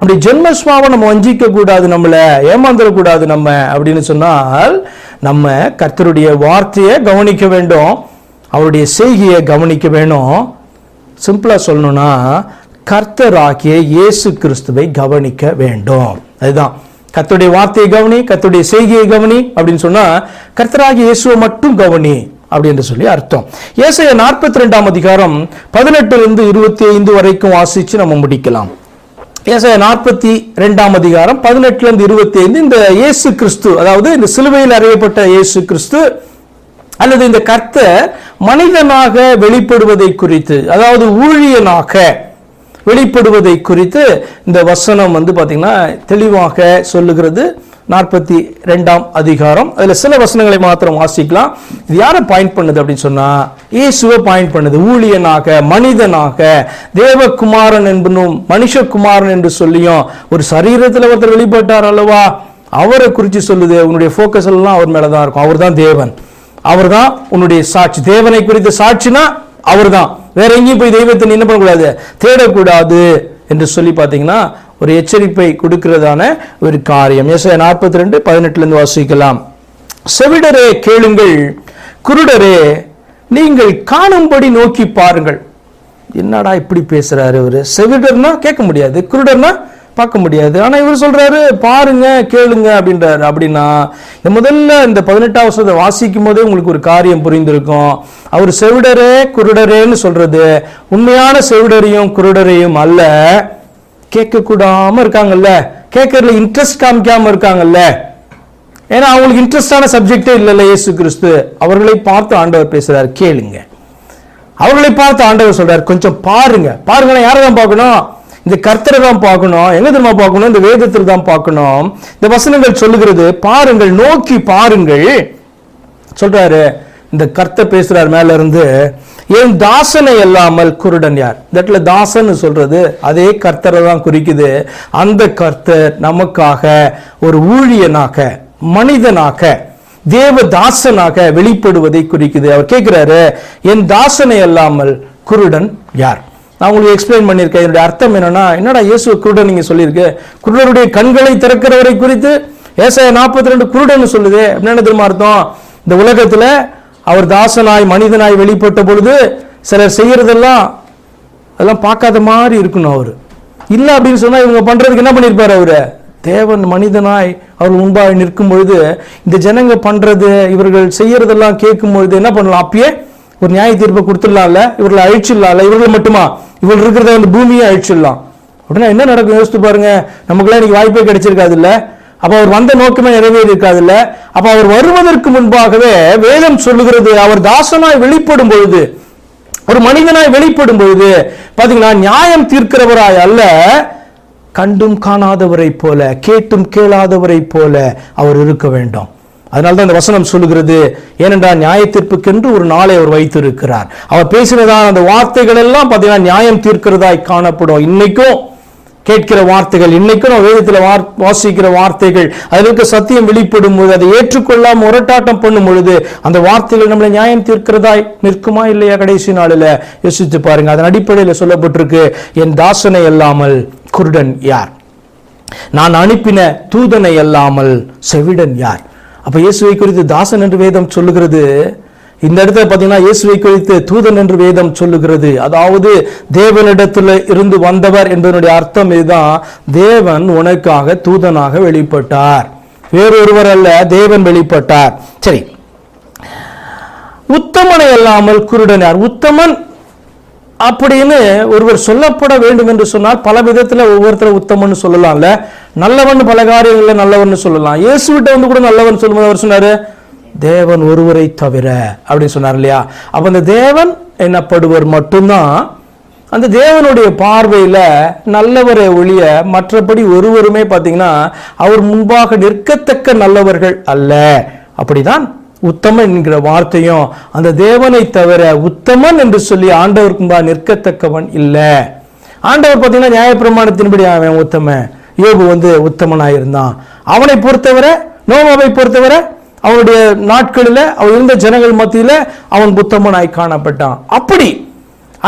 அப்படி ஜென்மஸ்வாவை நம்ம வஞ்சிக்க கூடாது நம்மளை ஏமாந்துடக்கூடாது நம்ம அப்படின்னு சொன்னால் நம்ம கர்த்தருடைய வார்த்தையை கவனிக்க வேண்டும். அவருடைய செய்கையை கவனிக்க வேணும். சிம்பிளாக சொல்லணும்னா கர்த்தராகிய இயேசு கிறிஸ்துவை கவனிக்க வேண்டும். அதுதான். கர்த்தருடைய வார்த்தையை கவனி கர்த்தருடைய செய்கையை கவனி அப்படின்னு சொன்னா கர்த்தராகிய இயேசுவை மட்டும் கவனி அப்படின்னு சொல்லி அர்த்தம். ஏசாயா நாற்பத்தி ரெண்டாம் அதிகாரம் பதினெட்டுல இருந்து இருபத்தி ஐந்து வரைக்கும் வாசிச்சு நம்ம முடிக்கலாம். ஏசாய நாற்பத்தி ரெண்டாம் அதிகாரம் பதினெட்டுலேருந்து இருபத்தி ஐந்து இந்த இயேசு கிறிஸ்து அதாவது இந்த சிலுவையில் அறியப்பட்ட இயேசு கிறிஸ்து அல்லது இந்த கர்த்தர் மனிதனாக வெளிப்படுவதை குறித்து அதாவது ஊழியனாக வெளிப்படுவதை குறித்து இந்த வசனம் வந்து பார்த்திங்கன்னா தெளிவாக சொல்லுகிறது. நாற்பத்தி ரெண்டாம் அதிகாரம். அதில் சில வசனங்களை மாத்திரம் வாசிக்கலாம். இது யாரை பாயிண்ட் பண்ணுது அப்படின்னு சொன்னால் இயேசுவை பாயிண்ட் பண்ணுது. ஊழியனாக மனிதனாக தேவகுமாரன் என்பனும் மனுஷகுமாரன் என்று சொல்லியும் ஒரு சரீரத்தில் ஒருத்தர் வெளிப்பட்டார் அல்லவா? அவரை குறித்து சொல்லுது. உன்னுடைய ஃபோக்கஸ் எல்லாம் அவர் மேலே தான் இருக்கும். அவர் தான் தேவன். அவர்தான் உன்னுடைய சாட்சி. தேவனை குறித்த சாட்சினா அவர்தான். வேற எங்கேயும் போய் தெய்வத்தை நீ என்ன பண்ணக்கூடாது தேடக்கூடாது என்று சொல்லி பார்த்தீங்கன்னா ஒரு எச்சரிப்பை கொடுக்கிறதான ஒரு காரியம். ஏசாயா நாற்பத்தி ரெண்டு பதினெட்டுலேருந்து வாசிக்கலாம். செவிடரே கேளுங்கள் குருடரே நீங்கள் காணும்படி நோக்கி பாருங்கள். என்னடா இப்படி பேசுறாரு இவர்? செவிடர்னா கேட்க முடியாது குருடர்னா பார்க்க முடியாது. ஆனா இவர் சொல்றாரு பாருங்க கேளுங்க அப்படின்றாரு. அப்படின்னா முதல்ல இந்த பதினெட்டாம் வருஷத்தை வாசிக்கும் போதே உங்களுக்கு ஒரு காரியம் புரிந்திருக்கும். அவர் செவிடரே குருடரேன்னு சொல்றது உண்மையான செவிடரையும் குருடரையும் அல்ல. கேட்கக்கூடாமல் இருக்காங்கல்ல? கேட்கறதுல இன்ட்ரெஸ்ட் காமிக்காம இருக்காங்கல்ல? ஏன்னா அவங்களுக்கு இன்ட்ரெஸ்டான சப்ஜெக்டே இல்லைல்ல இயேசு கிறிஸ்து. அவர்களை பார்த்து ஆண்டவர் பேசுகிறார் கேளுங்க. அவர்களை பார்த்து ஆண்டவர் சொல்றார். கொஞ்சம் பாருங்க. பாருங்கன்னா யாரை தான் பார்க்கணும்? இந்த கர்த்தரை தான் பார்க்கணும். எங்க தெரியுமா பார்க்கணும்? இந்த வேதத்தில் தான் பார்க்கணும். இந்த வசனங்கள் சொல்லுகிறது பாருங்கள் நோக்கி பாருங்கள். சொல்றாரு இந்த கர்த்தர் பேசுறார் மேல இருந்து என் தாசனை அல்லாமல் குருடன் யார்? இந்த இடத்துல தாசன் சொல்றது அதே கர்த்தரை தான் குறிக்குது. அந்த கர்த்தர் நமக்காக ஒரு ஊழியனாக மனிதனாக தேவ தாசனாக வெளிப்படுவதை குறிக்குது. அவர் கேட்கிறாரு என் தாசனை அல்லாமல் குருடன் யார்? நான் உங்களுக்கு எக்ஸ்பிளைன் பண்ணியிருக்கேன். இதனுடைய அர்த்தம் என்னன்னா என்னடா இயேசு குருடன் நீங்கள் சொல்லியிருக்கு? குருடருடைய கண்களை திறக்கிறவரை குறித்து ஏசாய நாற்பத்தி ரெண்டு குருடன் சொல்லுது. என்ன தெரியுமா அர்த்தம்? இந்த உலகத்துல அவர் தாசனாய் மனிதனாய் வெளிப்பட்ட பொழுது சிலர் செய்கிறதெல்லாம் அதெல்லாம் பார்க்காத மாதிரி இருக்கணும் அவர். இல்லை அப்படின்னு சொன்னால் இவங்க பண்ணுறதுக்கு என்ன பண்ணியிருப்பார் அவர்? தேவன் மனிதனாய் அவர் முன்பாக நிற்கும் பொழுது இந்த ஜனங்க பண்ணுறது இவர்கள் செய்யறதெல்லாம் கேட்கும் பொழுது என்ன பண்ணலாம்? அப்பயே ஒரு நியாய தீர்ப்பை கொடுத்துடலாம்ல? இவர்களை அழிச்சிடலாம்ல இவர்கள் மட்டுமா? இவர்கள் இருக்கிறத வந்து பூமியை அழிச்சிடலாம் அப்படின்னா என்ன நடக்கும்? யோசித்து பாருங்க. நமக்குலாம் இன்னைக்கு வாய்ப்பே கிடைச்சிருக்காது இல்லை அப்ப அவர் வந்த நோக்கமே நிறைவேறி இல்ல அப்ப அவர் வருவதற்கு முன்பாகவே வேதம் சொல்லுகிறது அவர் தாசனாய் வெளிப்படும் பொழுது ஒரு மனிதனாய் வெளிப்படும் பொழுது பாத்தீங்கன்னா நியாயம் தீர்க்கிறவராய் அல்ல கண்டும் காணாதவரை போல கேட்டும் கேளாதவரை போல அவர் இருக்க வேண்டும். அதனால தான் இந்த வசனம் சொல்லுகிறது ஏனென்றால் நியாயத்தீர்ப்புக்கென்று ஒரு நாளை அவர் வைத்திருக்கிறார். அவர் பேசினதான அந்த வார்த்தைகள் எல்லாம் பார்த்தீங்கன்னா நியாயம் தீர்க்கிறதாய் காணப்படும். இன்னைக்கும் கேட்கிற வார்த்தைகள். இன்னைக்கும் நம்ம வேதத்தில் வார் வாசிக்கிற வார்த்தைகள். அதில் இருக்க சத்தியம் வெளிப்படும் போது அதை ஏற்றுக்கொள்ளாம முரட்டாட்டம் பண்ணும் பொழுது அந்த வார்த்தைகள் நம்மளை நியாயம் தீர்க்கிறதாய் நிற்குமா இல்லையா கடைசி நாளில்? யோசித்து பாருங்க. அதன் அடிப்படையில் சொல்லப்பட்டிருக்கு என் தாசனை அல்லாமல் குருடன் யார்? நான் அனுப்பின தூதனை அல்லாமல் செவிடன் யார்? அப்ப இயேசுவை குறித்து தாசன் என்று வேதம் சொல்லுகிறது இந்த இடத்துல பார்த்தீங்கன்னா இயேசுவை குறித்து தூதன் என்று வேதம் சொல்லுகிறது. அதாவது தேவனிடத்துல இருந்து வந்தவர் என்பதனுடைய அர்த்தம் இதுதான். தேவன் உனக்காக தூதனாக வெளிப்பட்டார். வேறொருவர் அல்ல தேவன் வெளிப்பட்டார். சரி. உத்தமனை அல்லாமல் குருடன் யார் உத்தமன் அப்படின்னு ஒருவர் சொல்லப்பட வேண்டும் என்று சொன்னால் பல விதத்துல ஒவ்வொருத்தரும் உத்தமன் சொல்லலாம்ல. நல்லவன் பல காரியங்களில் நல்லவன் சொல்லலாம். இயேசுவிட்ட வந்து கூட நல்லவன் சொல்லும்போது அவர் சொன்னாரு தேவன் ஒருவரை தவிர அப்படின்னு சொன்னார் இல்லையா? அப்போ அந்த தேவன் என்னப்படுவர் மட்டும்தான் அந்த தேவனுடைய பார்வையில் நல்லவரை ஒழிய மற்றபடி ஒருவருமே பார்த்தீங்கன்னா அவர் முன்பாக நிற்கத்தக்க நல்லவர்கள் அல்ல. அப்படிதான் உத்தமன் என்கிற வார்த்தையும் அந்த தேவனை தவிர உத்தமன் என்று சொல்லி ஆண்டவருக்கு முன்பாக நிற்கத்தக்கவன் இல்லை. ஆண்டவர் பார்த்தீங்கன்னா நியாயப்பிரமாணத்தின்படி அவன் உத்தமன். யோபு வந்து உத்தமனாக இருந்தான் அவனை பொறுத்தவரை நோமாவை பொறுத்தவரை அவனுடைய நாட்களில் அவன் இருந்த ஜனங்கள் மத்தியில் அவன் புத்தமனாய் காணப்பட்டான். அப்படி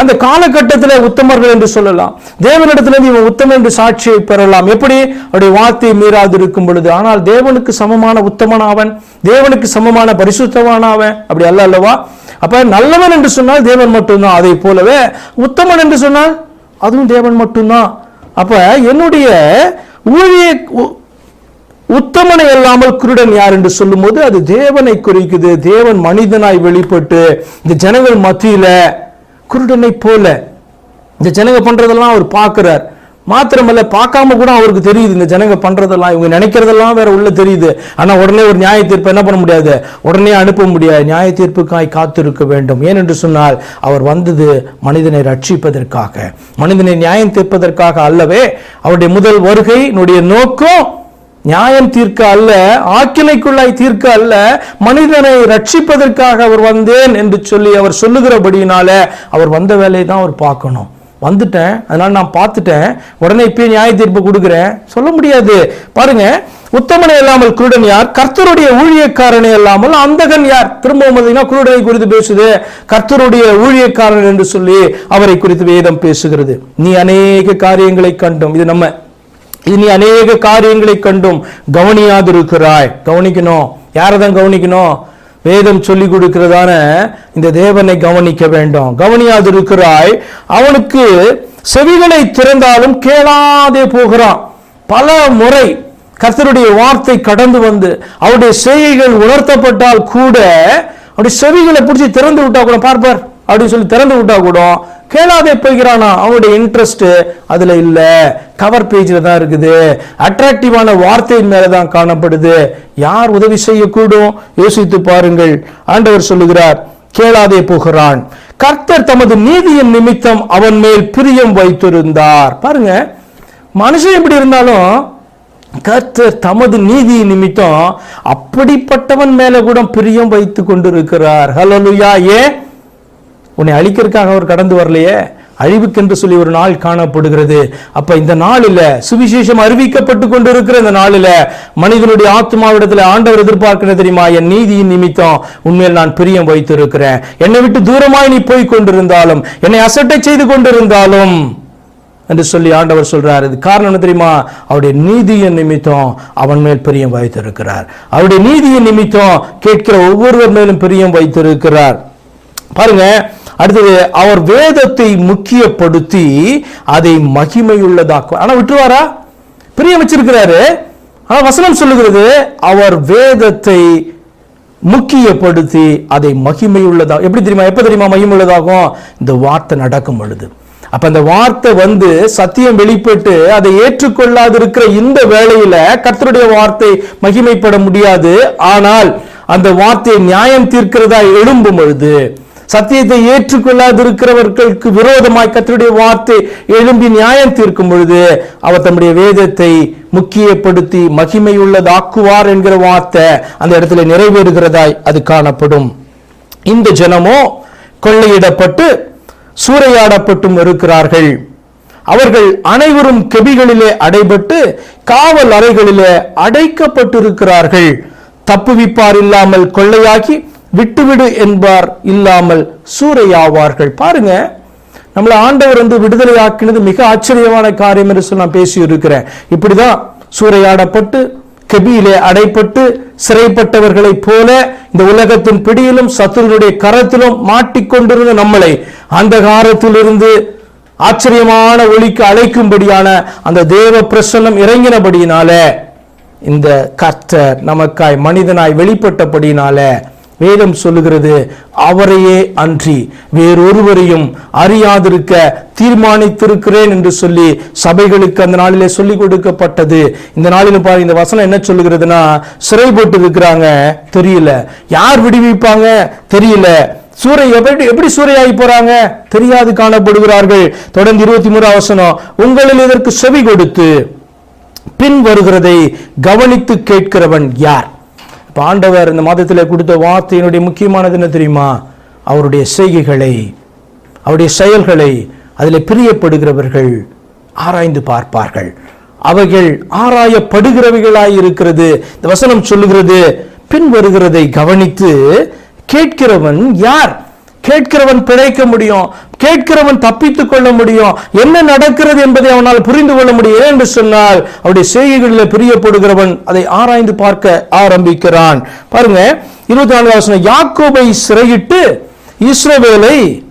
அந்த காலகட்டத்தில் உத்தமர்கள் என்று சொல்லலாம். தேவனிடத்திலிருந்து இவன் உத்தமன் என்று சாட்சியை பெறலாம். எப்படி? அவருடைய வார்த்தையை மீறாது இருக்கும் பொழுது ஆனால் தேவனுக்கு சமமான உத்தமன் அவன் தேவனுக்கு சமமான பரிசுத்தவான் அவன். அப்படி அல்ல அல்லவா? அப்ப நல்லவன் என்று சொன்னால் தேவன் மட்டும்தான். அதை போலவே உத்தமன் என்று சொன்னால் அதுவும் தேவன் மட்டும்தான். அப்ப என்னுடைய ஊழிய உத்தமனை அல்லாமல் குருடன் யார் என்று சொல்லும்போது அது தேவனை குறிக்குது. தேவன் மனிதனாய் வெளிப்பட்டு இந்த ஜனங்கள் மத்தியில குருடனை போல இந்த ஜனங்க பண்றதெல்லாம் அவர் பார்க்கிறார். மாத்திரமல்ல பார்க்காம கூட அவருக்கு தெரியுது இந்த ஜனங்க பண்றதெல்லாம். இவங்க நினைக்கிறதெல்லாம் வேற உள்ள தெரியுது. ஆனா உடனே ஒரு நியாய தீர்ப்பு என்ன பண்ண முடியாது? உடனே அனுப்ப முடியாது. நியாய தீர்ப்புக்காய் காத்திருக்க வேண்டும். ஏனென்று சொன்னால் அவர் வந்தது மனிதனை ரட்சிப்பதற்காக. மனிதனை நியாயம் தீர்ப்பதற்காக அல்லவே அவருடைய முதல் வருகையினுடைய நோக்கம் நியாயம் தீர்க்க அல்ல ஆக்கினைக்குள்ளாய் தீர்க்க அல்ல மனிதனை ரட்சிப்பதற்காக அவர் வந்தேன் என்று சொல்லி அவர் சொல்லுகிறபடியினால அவர் வந்த வேலையை தான் அவர் பார்க்கணும். வந்துட்டேன் அதனால நான் பார்த்துட்டேன். உடனே இப்பயே நியாய தீர்ப்பு கொடுக்குறேன். சொல்ல முடியாது. பாருங்க உத்தமனை இல்லாமல் குருடன் யார்? கர்த்தருடைய ஊழியக்காரனை இல்லாமல் அந்தகன் யார்? திரும்பவும் பார்த்தீங்கன்னா குருடனை குறித்து பேசுது. கர்த்தருடைய ஊழியக்காரன் என்று சொல்லி அவரை குறித்து வேதம் பேசுகிறது. நீ அநேக காரியங்களை கண்டும். இது நம்ம இனி அநேக காரியங்களை கண்டும் கவனியாதிருக்கிறாய். கவனிக்கணும். யாரை தான் கவனிக்கணும்? வேதம் சொல்லி கொடுக்கிறதான இந்த தேவனை கவனிக்க வேண்டும். கவனியாதிருக்கிறாய். அவனுக்கு செவிகளை திறந்தாலும் கேளாதே போகிறான். பல முறை கர்த்தருடைய வார்த்தை கடந்து வந்து அவருடைய செய்கைகள் உணர்த்தப்பட்டால் கூட அவருடைய செவிகளை பிடிச்சி திறந்து விட்டா கூட பார்ப்பார் அப்படின்னு சொல்லி திறந்து விட்டா கூட கேளாதே போகிறானா அவனுடைய இன்ட்ரெஸ்ட் அதுல இல்ல. கவர் பேஜ்ல தான் இருக்குது. அட்ராக்டிவான வார்த்தையின் மேல தான் காணப்படுது. யார் உதவி செய்யக்கூடும்? யோசித்து பாருங்கள். ஆண்டவர் சொல்லுகிறார் கேளாதே போகிறான். கர்த்தர் தமது நீதியின் நிமித்தம் அவன் மேல் பிரியம் வைத்திருந்தார். பாருங்க மனுஷன் எப்படி இருந்தாலும் கர்த்தர் தமது நீதி நிமித்தம் அப்படிப்பட்டவன் மேல கூட பிரியம் வைத்து கொண்டிருக்கிறார். ஹalleluya ஏன்? உன்னை அழிக்கிறதுக்காக அவர் கடந்து வரலையே? அழிவுக்கென்று சொல்லி ஒரு நாள் காணப்படுகிறது. அப்ப இந்த நாளில் சுவிசேஷம் அறிவிக்கப்பட்டு கொண்டிருக்கிற இந்த நாளில் மனிதனுடைய ஆத்மாவிடத்தில் ஆண்டவர் எதிர்பார்க்கிறது தெரியுமா? என் நீதியின் நிமித்தம் உண்மையில் நான் பிரியம் வைத்திருக்கிறேன். என்னை விட்டு தூரமாய் நீ போய் கொண்டிருந்தாலும் என்னை அசட்டை செய்து கொண்டிருந்தாலும் என்று சொல்லி ஆண்டவர் சொல்றார். இது காரணம் என்ன தெரியுமா? அவருடைய நீதியின் நிமித்தம் அவன் மேல் பிரியம் வைத்திருக்கிறார். அவருடைய நீதியின் நிமித்தம் கேட்கிற ஒவ்வொருவர் மேலும் பிரியம் வைத்திருக்கிறார். பாருங்க அடுத்தது அவர் வேதத்தை முக்கியப்படுத்தி அதை மகிமையுள்ளதாக்கும். ஆனா விட்டுருவாரா? பிரியம் வச்சிருக்கிறாரு ஆனா வசனம் சொல்லுகிறது அவர் வேதத்தை முக்கியப்படுத்தி அதை மகிமையுள்ளதா எப்படி தெரியுமா? எப்ப தெரியுமா மகிமையுள்ளதாகும்? இந்த வார்த்தை நடக்கும் பொழுது. அப்ப அந்த வார்த்தை வந்து சத்தியம் வெளிப்பட்டு அதை ஏற்றுக்கொள்ளாது இருக்கிற இந்த வேளையில கர்த்தருடைய வார்த்தை மகிமைப்பட முடியாது. ஆனால் அந்த வார்த்தையை நியாயம் தீர்க்கிறதா எழும்பும் பொழுது சத்தியத்தை ஏற்றுக்கொள்ளாதிருக்கிறவர்களுக்கு விரோதமாய் கத்தருடைய வார்த்தை எழும்பி நியாயம் தீர்க்கும் பொழுது அவர் தம்முடைய வேதத்தை முக்கியப்படுத்தி மகிமையுள்ளதாக்குவார் என்கிற வார்த்தை அந்த இடத்துல நிறைவேறுகிறதாய் அது காணப்படும். இந்த ஜனமோ கொள்ளையிடப்பட்டு சூறையாடப்பட்டும் இருக்கிறார்கள். அவர்கள் அனைவரும் கெபிகளிலே அடைபட்டு காவல் அறைகளிலே அடைக்கப்பட்டிருக்கிறார்கள். தப்புவிப்பார் இல்லாமல் கொள்ளையாகி விட்டுவிடு என்பார் இல்லாமல் சூறையாவார்கள். பாருங்க நம்மளை ஆண்டவர் வந்து விடுதலை ஆக்கினது மிக ஆச்சரியமான காரியம் என்று சொல்லி நான் பேசி இருக்கிறேன் இப்படிதான் சூறையாடப்பட்டு கெபியிலே அடைப்பட்டு சிறைப்பட்டவர்களைப் போல இந்த உலகத்தின் பிடியிலும் சத்துருடைய கரத்திலும் மாட்டிக்கொண்டிருந்த நம்மளை அந்த காரத்திலிருந்து ஆச்சரியமான ஒளிக்கு அழைக்கும்படியான அந்த தேவ பிரசன்னம் இறங்கினபடியினால இந்த கர்த்தர் நமக்காய் மனிதனாய் வெளிப்பட்டபடியினால வேதம் சொல்லுகிறது அவரையே அன்றி வேறொருவரையும் அறியாதிருக்க தீர்மானித்திருக்கிறேன் என்று சொல்லி சபைகளுக்கு அந்த நாளிலே சொல்லிக் கொடுக்கப்பட்டது. இந்த நாளில் பாருங்க இந்த வசனம் என்ன சொல்லுகிறதுனா சிறை போட்டு இருக்கிறாங்க தெரியல. யார் விடுவிப்பாங்க? தெரியல. சூறை எப்படி எப்படி சூறையாகி போறாங்க? தெரியாது காணப்படுகிறார்கள். தொடர்ந்து இருபத்தி மூணு வசனம் உங்களில் இதற்கு செவி கொடுத்து பின் வருகிறதை கவனித்து கேட்கிறவன் யார்? பாண்டவர் ஆண்டவர் இந்த மாதத்தில் கொடுத்த வார்த்தையினுடைய முக்கியமானது என்ன தெரியுமா? அவருடைய செய்கைகளை அவருடைய செயல்களை அதில் பிரியப்படுகிறவர்கள் ஆராய்ந்து பார்ப்பார்கள். அவைகள் ஆராயப்படுகிறவைகளாய் இருக்கிறது. இந்த வசனம் சொல்லுகிறது பின் வருகிறதை கவனித்து கேட்கிறவன் யார்? கேட்கிறவன் பிழைக்க முடியும். கேட்கிறவன் தப்பித்துக் கொள்ள முடியும். என்ன நடக்கிறது என்பதை அவனால் புரிந்து கொள்ள முடியும். என்று சொன்னால் அவருடைய செய்கைகளில் பிரியப்படுகிறவன் அதை ஆராய்ந்து பார்க்க ஆரம்பிக்கிறான். பாருங்க இருபத்தி நான்கு வசனம் யாக்கோபை சிறையிட்டு இஸ்ரவேலை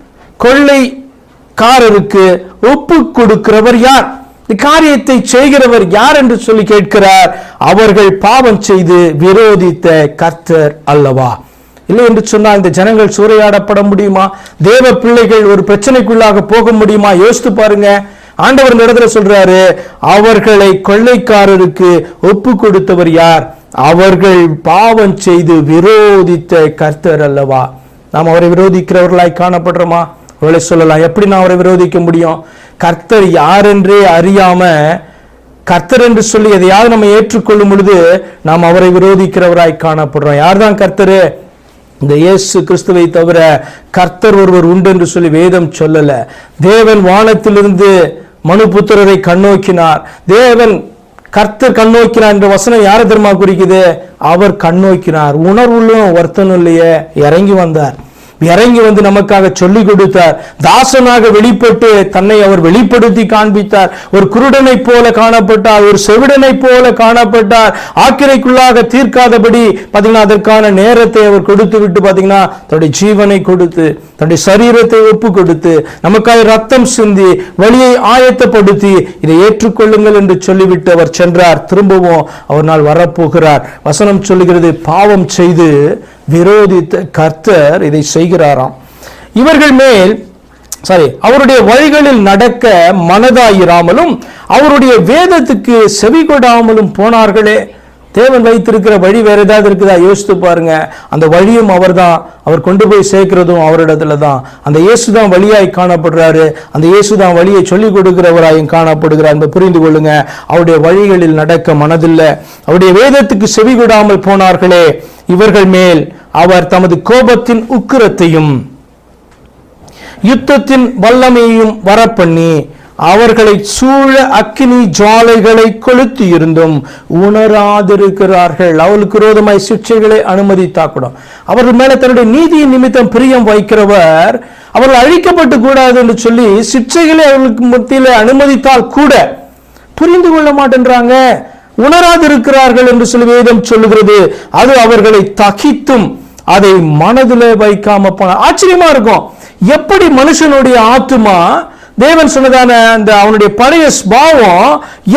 கொள்ளைக்காரருக்கு ஒப்பு கொடுக்கிறவர் யார்? காரியத்தை செய்கிறவர் யார் என்று சொல்லி கேட்கிறார். அவர்கள் பாவம் செய்து விரோதித்த கர்த்தர் அல்லவா? இல்லை என்று சொன்னால் இந்த ஜனங்கள் சூறையாடப்பட முடியுமா? தேவ பிள்ளைகள் ஒரு பிரச்சனைக்குள்ளாக போக முடியுமா? யோசித்து பாருங்க. ஆண்டவர் இந்த இடத்துல சொல்றாரு அவர்களை கொள்ளைக்காரருக்கு ஒப்பு கொடுத்தவர் யார்? அவர்கள் பாவம் செய்து விரோதித்த கர்த்தர் அல்லவா? நாம் அவரை விரோதிக்கிறவர்களாய் காணப்படுறோமா? அவளை சொல்லலாம். எப்படி நான் அவரை விரோதிக்க முடியும்? கர்த்தர் யார் என்றே அறியாம கர்த்தர் என்று சொல்லி எதையாவது நம்ம ஏற்றுக்கொள்ளும் பொழுது நாம் அவரை விரோதிக்கிறவராய் காணப்படுறோம். யார்தான் கர்த்தரு? இந்த இயேசு கிறிஸ்துவை தவிர கர்த்தர் ஒருவர் உண்டு என்று சொல்லி வேதம் சொல்லல. தேவன் வானத்திலிருந்து மனு புத்திரரை கண்ணோக்கினார். தேவன் கர்த்தர் கண்ணோக்கினார் என்ற வசனம் யாரை தெரியுமா குறிக்குது? அவர் கண்ணோக்கினார். உணர்வுள்ள ஒருத்தனும் இல்லையே இறங்கி வந்தார். இறங்கி வந்து நமக்காக சொல்லிக் கொடுத்தார். தாசனாக வெளிப்பட்டு தன்னை அவர் வெளிப்படுத்தி காண்பித்தார். ஒரு குருடனை போல காணப்பட்டார் ஒரு செவிடனை போல காணப்பட்டார். ஆக்கிரைக்குள்ளாக தீர்க்காதபடி பார்த்தீங்கன்னா அதற்கான நேரத்தை அவர் கொடுத்து விட்டு பார்த்தீங்கன்னா தன்னுடைய ஜீவனை கொடுத்து தன்னுடைய சரீரத்தை ஒப்பு கொடுத்து நமக்காக ரத்தம் சிந்தி வழியை ஆயத்தப்படுத்தி இதை ஏற்றுக்கொள்ளுங்கள் என்று சொல்லிவிட்டு அவர் சென்றார். திரும்பவும் அவர் நாள் வரப்போகிறார். வசனம் சொல்லுகிறது பாவம் செய்து விரோதித்த கர்த்தர் இதை செய்கிறாராம். இவர்கள் மேல் சாரி அவருடைய வழிகளில் நடக்க மனதாயிராமலும் அவருடைய வேதத்துக்கு செவி கொடாமலும் போனார்களே. தேவன் வைத்திருக்கிற வழி வேற ஏதாவது இருக்குதா? யோசித்து பாருங்க. அந்த வழியும் அவர்தான். அவர் கொண்டு போய் சேர்க்கிறதும் அவரிடத்துல தான். அந்த இயேசு தான் வழியாய் காணப்படுறாரு. அந்த இயேசு தான் வழியை சொல்லிக் கொடுக்கிறவராயும் காணப்படுகிறார் என்பதை புரிந்து கொள்ளுங்க. அவருடைய வழிகளில் நடக்க மனதில்லை. அவருடைய வேதத்துக்கு செவி கொடாமல் போனார்களே. இவர்கள் மேல் அவர் தமது கோபத்தின் உக்கிரத்தையும் யுத்தத்தின் வல்லமையையும் வரப்பண்ணி அவர்களை சூழ அக்கினி ஜாலைகளை கொளுத்தி இருந்தும் உணராதிருக்கிறார்கள். அவளுக்கு விரோதமாய் சிக்ஷைகளை அனுமதித்தா கூட அவர்கள் மேல தன்னுடைய நீதியின் நிமித்தம் பிரியம் வைக்கிறவர் அவர்கள் அழிக்கப்பட்டு கூடாது என்று சொல்லி சிக்ஷைகளை அவர்களுக்கு மத்தியில் அனுமதித்தால் கூட புரிந்து கொள்ள மாட்டேன்றாங்க. உணராதிருக்கிறார்கள் என்று சொல்லி வேதம் சொல்லுகிறது. அது அவர்களை தகித்தும் அதை மனதில் வைக்காம போன ஆச்சரியமா இருக்கும். எப்படி மனுஷனுடைய ஆத்துமா தேவன் சொன்னதான அந்த அவனுடைய பழைய ஸ்பாவம்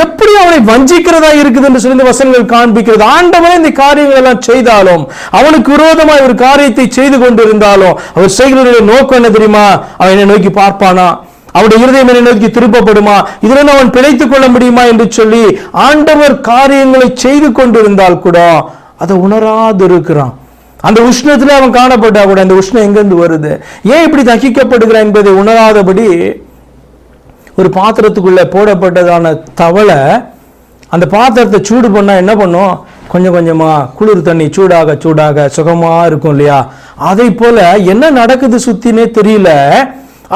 எப்படி அவனை வஞ்சிக்கிறதா இருக்குது என்று சொல்லி வசனங்கள் காண்பிக்கிறது. ஆண்டவனே இந்த காரியங்கள் எல்லாம் செய்தாலும் அவனுக்கு விரோதமாய் ஒரு காரியத்தை செய்து கொண்டிருந்தாலும் அவர் செய்கிறதுடைய நோக்கம் என்ன தெரியுமா? அவன் என்னை நோக்கி பார்ப்பானா? அவனுடைய இருதயம் என்னை நோக்கி திருப்பப்படுமா? இதிலிருந்து அவன் பிழைத்துக் கொள்ள முடியுமா என்று சொல்லி ஆண்டவர் காரியங்களை செய்து கொண்டிருந்தால் கூட அதை உணராது இருக்கிறான் அந்த உஷ்ணத்துல அவன் காணப்பட்டா கூட அந்த உஷ்ணம் எங்கிருந்து வருது? ஏன் இப்படி தகிக்கப்படுகிறான் என்பதை உணராதபடி ஒரு பாத்திரத்துக்குள்ள போடப்பட்டதான தவளை அந்த பாத்திரத்தை சூடு பண்ணா என்ன பண்ணும்? கொஞ்சம் கொஞ்சமா குளிர் தண்ணி சூடாக சூடாக சுகமா இருக்கும் இல்லையா? அதை போல என்ன நடக்குது சுத்தினே தெரியல.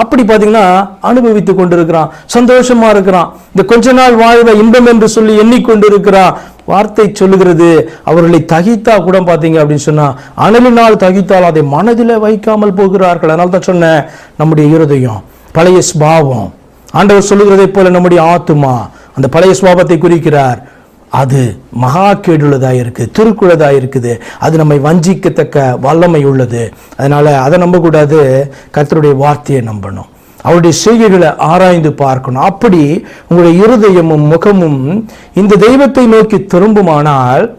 அப்படி பார்த்தீங்கன்னா அனுபவித்து கொண்டிருக்கிறான் சந்தோஷமா இருக்கிறான். இந்த கொஞ்ச நாள் வாழ்வை இன்பம் என்று சொல்லி எண்ணிக்கொண்டிருக்கிறான். வார்த்தை சொல்லுகிறது அவர்களை தகித்தா கூட பார்த்தீங்க அப்படின்னு சொன்னா அனலினால் தகித்தால் அதை மனதில் வைக்காமல் போகிறார்கள். அதனால தான் சொன்னேன் நம்முடைய இருதயம் பழைய ஸ்பாவம் ஆண்டவர் சொல்லுகிறதைப் போல நம்முடைய ஆத்துமா அந்த பழைய சுவாபத்தை குறிக்கிறார். அது மகா கேடுள்ளதாக இருக்குது திருக்குள்ளதாக இருக்குது அது நம்மை வஞ்சிக்கத்தக்க வல்லமை உள்ளது. அதனால் அதை நம்பக்கூடாது. கர்த்தருடைய வார்த்தையை நம்பணும். அவருடைய செய்கைகளை ஆராய்ந்து பார்க்கணும். அப்படி உங்களுடைய இருதயமும் முகமும் இந்த தெய்வத்தை நோக்கி திரும்புமானால்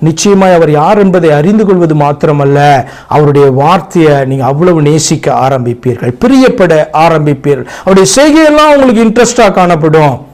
நிச்சயமாய் அவர் யார் என்பதை அறிந்து கொள்வது மாத்திரமல்ல. அவருடைய வார்த்தையை நீங்கள் அவ்வளவு நேசிக்க ஆரம்பிப்பீர்கள். பிரியப்பட ஆரம்பிப்பீர்கள். அவருடைய செய்கையெல்லாம் உங்களுக்கு இன்ட்ரெஸ்டாக காணப்படும்.